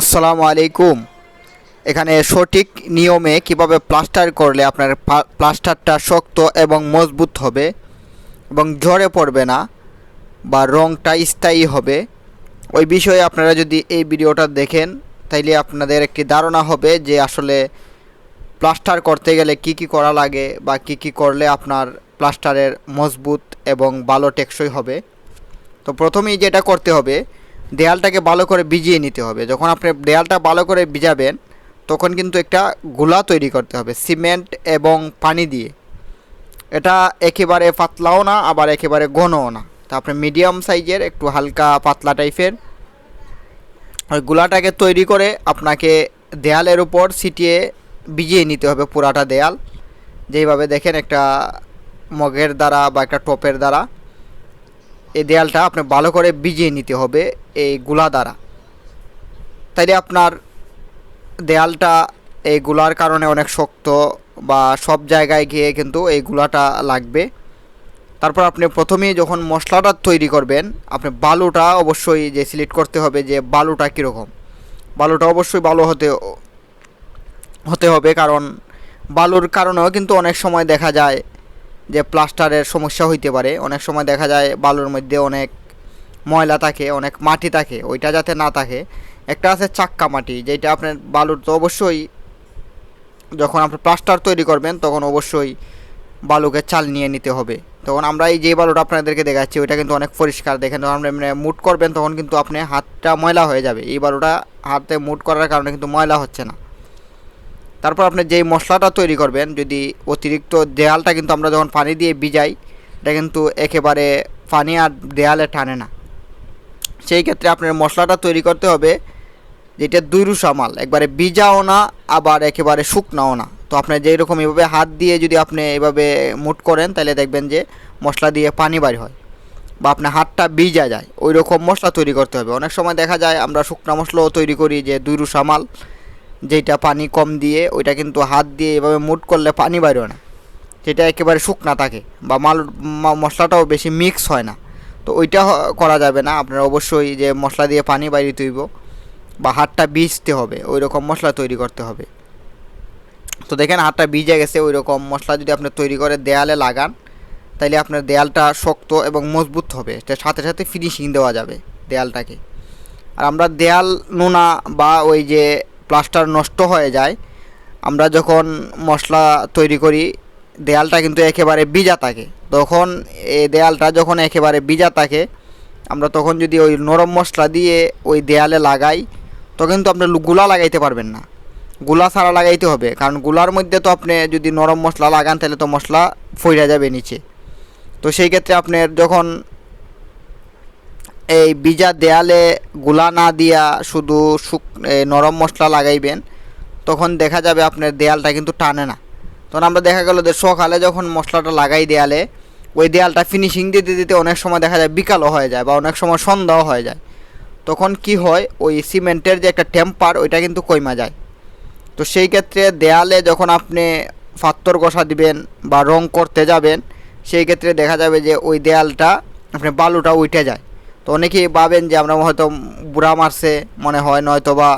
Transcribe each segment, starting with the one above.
আসসালামু আলাইকুম। এখানে সঠিক নিয়মে কীভাবে প্লাস্টার করলে আপনার প্লাস্টারটা শক্ত এবং মজবুত হবে এবং ঝরে পড়বে না বা রঙটা স্থায়ী হবে, ওই বিষয়ে আপনারা যদি এই ভিডিওটা দেখেন, তাইলে আপনাদের একটি ধারণা হবে যে আসলে প্লাস্টার করতে গেলে কি কি করা লাগে বা কি কি করলে আপনার প্লাস্টারের মজবুত এবং ভালো টেকসই হবে। তো প্রথমেই যেটা করতে হবে দেয়ালটাকে ভালো করে ভিজিয়ে নিতে হবে। যখন আপনি দেয়ালটা ভালো করে ভিজাবেন, তখন কিন্তু একটা গোলা তৈরি করতে হবে, সিমেন্ট এবং পানি দিয়ে। এটা একেবারে পাতলাও না, আবার একেবারে ঘনও না। তো আপনি মিডিয়াম সাইজের একটু হালকা পাতলা টাইপের ওই গোলাটাকে তৈরি করে আপনাকে দেয়ালের উপর ছিটিয়ে ভিজিয়ে নিতে হবে পুরাটা দেয়াল। যেইভাবে দেখেন একটা মগের দ্বারা বা একটা টপের দ্বারা, এই দেয়ালটা আপনি ভালো করে ভিজিয়ে নিতে হবে। এই গুলা দ্বারা। তাইলে আপনার দেয়ালটা এই গুলার কারণে অনেক শক্ত বা সব জায়গায় গিয়ে কিন্তু এই গুলাটা লাগবে। তারপর আপনি প্রথমেই যখন মশলাটা তৈরি করবেন, আপনি বালুটা অবশ্যই যে সিলেক্ট করতে হবে যে বালুটা কীরকম। বালুটা অবশ্যই ভালো হতে হতে হবে কারণ বালুর কারণেও কিন্তু অনেক সময় দেখা যায় যে প্লাস্টারের সমস্যা হইতে পারে। অনেক সময় দেখা যায় বালুর মধ্যে অনেক ময়লা থাকে, অনেক মাটি থাকে, ওইটা যাতে না থাকে। একটা আছে চাক্কা মাটি যেটা আপনার বালুর তো অবশ্যই যখন আপনি প্লাস্টার তৈরি করবেন, তখন অবশ্যই বালুকে চাল নিয়ে নিতে হবে। তখন আমরা এই যে বালুটা আপনাদেরকে দেখাচ্ছি, ওইটা কিন্তু অনেক পরিষ্কার। দেখেন, যখন আপনি মানে মুট করবেন, তখন কিন্তু আপনি হাতটা ময়লা হয়ে যাবে। এই বালুটা হাতে মুট করার কারণে কিন্তু ময়লা হচ্ছে না। তারপর আপনি যেই মশলাটা তৈরি করবেন, যদি অতিরিক্ত দেয়ালটা কিন্তু আমরা যখন পানি দিয়ে ভিজাই, এটা কিন্তু একেবারে পানি আর দেয়ালে টানে না। সেই ক্ষেত্রে আপনার মশলাটা তৈরি করতে হবে, যেটা দুই রুষা মাল, একবারে ভিজাও না, আবার একেবারে শুকনাও না। তো আপনার যেই রকম এভাবে হাত দিয়ে যদি আপনি এভাবে মুট করেন, তাহলে দেখবেন যে মশলা দিয়ে পানি বার হয় বা আপনার হাতটা ভিজা যায়। ওই রকম মশলা তৈরি করতে হবে। অনেক সময় দেখা যায় আমরা শুকনা মশলাও তৈরি করি যে দুই রুষা মাল, যেটা পানি কম দিয়ে ওইটা কিন্তু হাত দিয়ে এভাবে মুট করলে পানি বাইরে না। সেটা একেবারে শুকনা থাকে বা মাল, মশলাটাও বেশি মিক্স হয় না। তো ওইটা করা যাবে না। আপনার অবশ্যই যে মশলা দিয়ে পানি বাইরে তুইব বা হাতটা ভিজতে হবে ওই রকম মশলা তৈরি করতে হবে। তো দেখেন হাতটা ভিজে গেছে ওই রকম মশলা যদি আপনি তৈরি করে দেয়ালে লাগান, তাইলে আপনার দেয়ালটা শক্ত এবং মজবুত হবে। এটার সাথে সাথে ফিনিশিং দেওয়া যাবে দেয়ালটাকে। আর আমরা দেয়াল, নোনা বা ওই যে প্লাস্টার নষ্ট হয়ে যায়, আমরা যখন মশলা তৈরি করি দেয়ালটা কিন্তু একেবারে ভিজা থাকে। তখন এই দেয়ালটা যখন একেবারে ভিজা থাকে, আমরা তখন যদি ওই নরম মশলা দিয়ে ওই দেয়ালে লাগাই, তখন কিন্তু আপনি গুলা লাগাইতে পারবেন না। গুলা ছাড়া লাগাইতে হবে, কারণগুলার মধ্যে তো আপনি যদি নরম মশলা লাগান, তাহলে তো মশলা ফইরা যাবে নিচে। তো সেই ক্ষেত্রে আপনার যখন এই বিজা দেয়ালে গুলা না দিয়া শুধু শুক নরম মশলা লাগাইবেন, তখন দেখা যাবে আপনার দেয়ালটা কিন্তু টানে না। তখন আমরা দেখা গেল যে সকালে যখন মশলাটা লাগাই দেয়ালে, ওই দেয়ালটা ফিনিশিং দিতে দিতে অনেক সময় দেখা যায় বিকালও হয়ে যায় বা অনেক সময় সন্ধ্যাও হয়ে যায়। তখন কি হয়, ওই সিমেন্টের যে একটা টেম্পার ওইটা কিন্তু কইমা যায়। তো সেই ক্ষেত্রে দেয়ালে যখন আপনি ফাত্তর কষা দিবেন বা রং করতে যাবেন, সেই ক্ষেত্রে দেখা যাবে যে ওই দেয়ালটা আপনি বালুটা উঠে যায়। তো অনেকেই ভাবেন যে আমরা হয়তো বুড়া মারছে মনে হয় নয়তো বা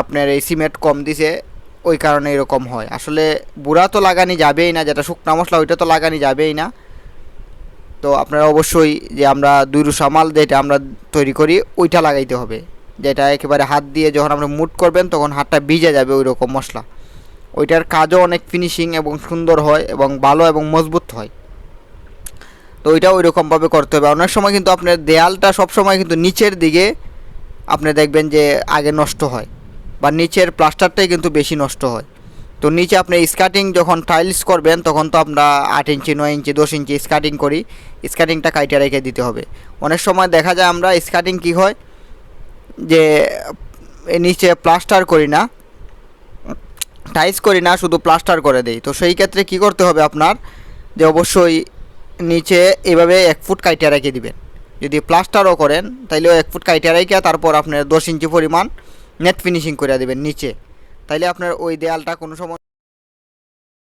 আপনার এই সিমেন্ট কম দিছে। ওই কারণে এরকম হয়। আসলে বুড়া তো লাগানি যাবেই না, যেটা শুকনা মশলা ওইটা তো লাগানি যাবেই না। তো আপনারা অবশ্যই যে আমরা দুই রুষা মাল যেটা আমরা তৈরি করি, ওইটা লাগাইতে হবে। যেটা একেবারে হাত দিয়ে যখন আমরা মুট করবেন, তখন হাতটা ভিজে যাবে ওই রকম মশলা। ওইটার কাজও অনেক ফিনিশিং এবং সুন্দর হয় এবং ভালো এবং মজবুত হয়। তো ওইটা ওই রকমভাবে করতে হবে। অনেক সময় কিন্তু আপনার দেয়ালটা সবসময় কিন্তু নিচের দিকে আপনি দেখবেন যে আগে নষ্ট হয়। বা নিচের প্লাস্টারটাই কিন্তু বেশি নষ্ট হয়। তো নিচে আপনি স্কার্টিং যখন টাইলস করবেন, তখন তো আমরা আট ইঞ্চি, নয় ইঞ্চি, দশ ইঞ্চি স্কার্টিং করি। স্কার্টিংটা কাইটে রেখে দিতে হবে। অনেক সময় দেখা যায় আমরা স্কার্টিং কী হয়? যে নিচে প্লাস্টার করি না টাইলস করি না, শুধু প্লাস্টার করে দেই। তো সেই ক্ষেত্রে কি করতে হবে আপনার? যে অবশ্যই নিচে এভাবে এক ফুট কাইটে রেখে দিবেন। যদি প্লাস্টারও করেন, তাইলেও এক ফুট কাইটে রেখে তারপর আপনার দশ ইঞ্চি পরিমাণ নেট ফিনিশিং করে দেবেন নিচে। তাইলে আপনার ওই দেয়ালটা কোনো সময়